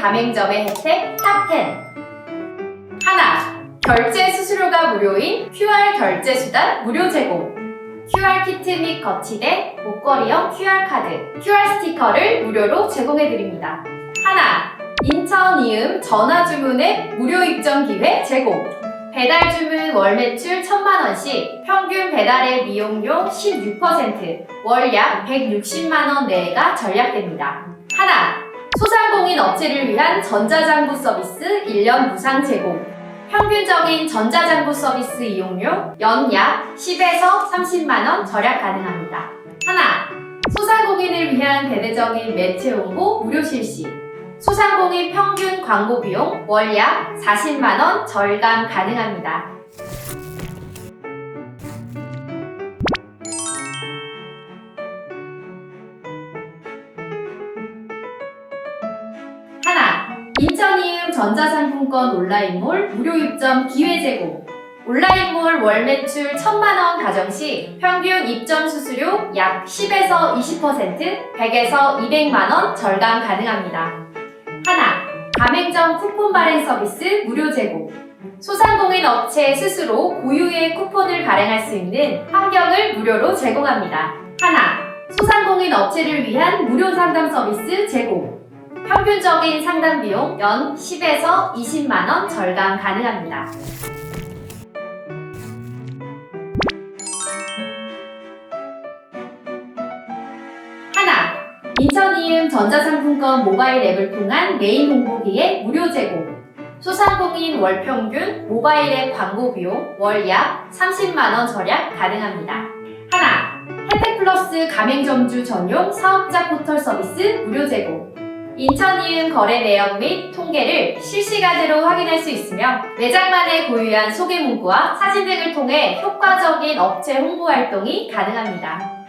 가맹점의 혜택 탑10 하나, 결제 수수료가 무료인 QR 결제 수단 무료 제공 QR 키트 및 거치대, 목걸이형 QR카드, QR 스티커를 무료로 제공해드립니다. 하나, 인천 이음 전화 주문의 무료 입점 기회 제공 배달 주문 월 매출 1천만 원씩 평균 배달의 비용료 16%, 월 약 160만 원 내외가 전략됩니다. 하나, 소상공인 업체를 위한 전자장부 서비스 1년 무상 제공. 평균적인 전자장부 서비스 이용료 연약 10에서 30만원 절약 가능합니다. 하나, 소상공인을 위한 대대적인 매체 홍보 무료 실시. 소상공인 평균 광고 비용 월 약 40만원 절감 가능합니다. 인천이음 전자상품권 온라인몰 무료 입점 기회 제공. 온라인몰 월 매출 1천만원 가정 시 평균 입점 수수료 약 10에서 20%, 100에서 200만원 절감 가능합니다. 하나, 가맹점 쿠폰 발행 서비스 무료 제공. 소상공인 업체 스스로 고유의 쿠폰을 발행할 수 있는 환경을 무료로 제공합니다. 하나, 소상공인 업체를 위한 무료 상담 서비스 제공. 평균적인 상담 비용 연 10에서 20만 원 절감 가능합니다. 하나, 인천이음 전자상품권 모바일 앱을 통한 메인 홍보기의 무료 제공. 소상공인 월 평균 모바일 앱 광고 비용 월 약 30만원 절약 가능합니다. 하나, 혜택 플러스 가맹점주 전용 사업자 포털 서비스 무료 제공. 인천이음 거래 내역 및 통계를 실시간으로 확인할 수 있으며 매장만의 고유한 소개 문구와 사진 등을 통해 효과적인 업체 홍보 활동이 가능합니다.